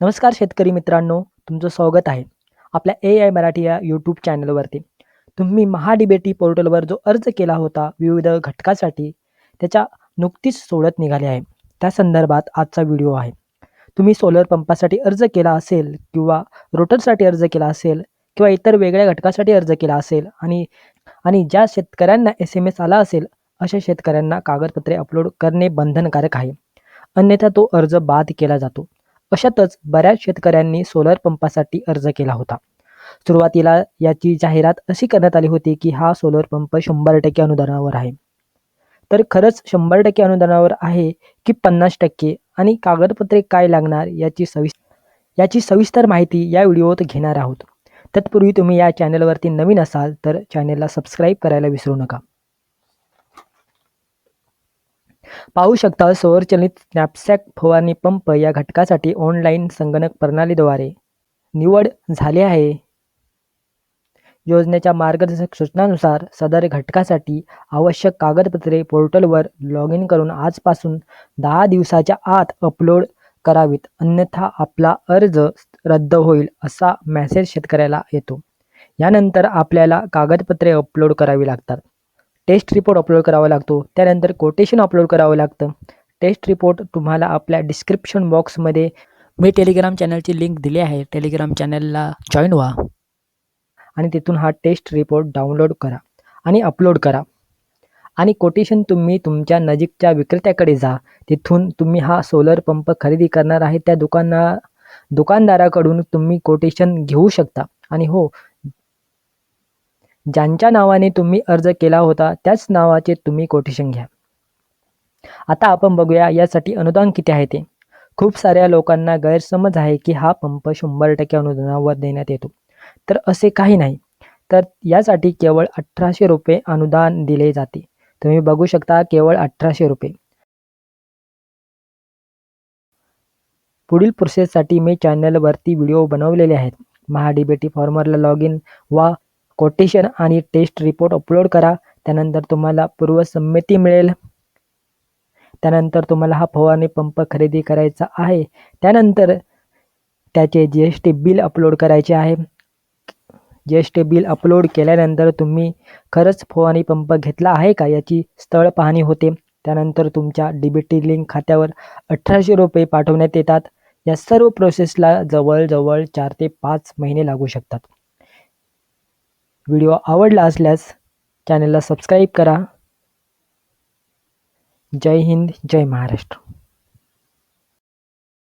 नमस्कार शेतकरी मित्रांनो तुमचं स्वागत आहे आपल्या ए आय मराठी या यूट्यूब चॅनलवरती तुम्ही महाडिबेटी पोर्टलवर जो अर्ज केला होता विविध घटकासाठी त्याच्या नुकतीच सोडत निघाली आहे. त्या संदर्भात आजचा व्हिडिओ आहे. तुम्ही सोलर पंपासाठी अर्ज केला असेल किंवा रोटरसाठी अर्ज केला असेल किंवा इतर वेगळ्या घटकासाठी अर्ज केला असेल आणि आणि ज्या शेतकऱ्यांना एस एम एस आला असेल अशा शेतकऱ्यांना कागदपत्रे अपलोड करणे बंधनकारक आहे. अन्यथा तो अर्ज बाद केला जातो. अशातच बऱ्याच शेतकऱ्यांनी सोलर पंपासाठी अर्ज केला होता. सुरुवातीला याची जाहिरात अशी करण्यात आली होती की हा सोलर पंप शंभर टक्के अनुदानावर आहे. तर खरंच शंभर टक्के अनुदानावर आहे की पन्नास टक्के आणि कागदपत्रे काय लागणार याची सविस याची सविस्तर माहिती या व्हिडिओत घेणार आहोत. तत्पूर्वी तुम्ही या चॅनलवरती नवीन असाल तर चॅनेलला सबस्क्राईब करायला विसरू नका. पाहू शकता सौरचलित स्नॅपसॅक फवारणी पंप या घटकासाठी ऑनलाईन संगणक प्रणालीद्वारे निवड झाली आहे. योजनेच्या मार्गदर्शक सूचनानुसार सदर घटकासाठी आवश्यक कागदपत्रे पोर्टलवर लॉग इन करून आजपासून दहा दिवसाच्या आत अपलोड करावीत. अन्यथा आपला अर्ज रद्द होईल असा मेसेज शेतकऱ्याला येतो. यानंतर आपल्याला कागदपत्रे अपलोड करावी लागतात. टेस्ट रिपोर्ट अपलोड करावा लागतो. त्यानंतर कोटेशन अपलोड करावं लागतं. टेस्ट रिपोर्ट तुम्हाला आपल्या डिस्क्रिप्शन बॉक्समध्ये मी टेलिग्राम चॅनलची लिंक दिली आहे. टेलिग्राम चॅनलला जॉईन व्हा. आणि तिथून हा टेस्ट रिपोर्ट डाउनलोड करा आणि अपलोड करा. आणि कोटेशन तुम्ही तुमच्या नजीकच्या विक्रेत्याकडे जा. तिथून तुम्ही हा सोलर पंप खरेदी करणार आहे. त्या दुकाना दुकानदाराकडून तुम्ही कोटेशन घेऊ शकता. आणि हो ज्यांच्या नावाने तुम्ही अर्ज केला होता त्याच नावाचे तुम्ही कोटेशन घ्या. आता आपण बघूया यासाठी अनुदान किती आहे ते. खूप साऱ्या लोकांना गैरसमज आहे की हा पंप शंभर टक्के अनुदानावर देण्यात येतो. तर असे काही नाही. तर यासाठी केवळ अठराशे रुपये अनुदान दिले जाते. तुम्ही बघू शकता केवळ अठराशे रुपये. पुढील प्रोसेससाठी मी चॅनलवरती व्हिडिओ बनवलेले आहेत. महाडीबेटी फॉर्मरला लॉग इन वा कोटेशन आणि टेस्ट रिपोर्ट अपलोड करा. त्यानंतर तुम्हाला पूर्वसंमती मिळेल. त्यानंतर तुम्हाला हा फवारणी पंप खरेदी करायचा आहे. त्यानंतर त्याचे G S T bill upload करायचे आहे. G S T bill upload केल्यानंतर तुम्ही खरंच फवारणी पंप घेतला आहे का याची स्थळ पाहणी होते. त्यानंतर तुमच्या डी बी टी लिंक खात्यावर अठराशे रुपये पाठवण्यात येतात. या सर्व प्रोसेसला जवळजवळ चार ते पाच महिने लागू शकतात. व्हिडिओ आवडला असल्यास चॅनलला सबस्क्राईब करा. जय हिंद जय महाराष्ट्र.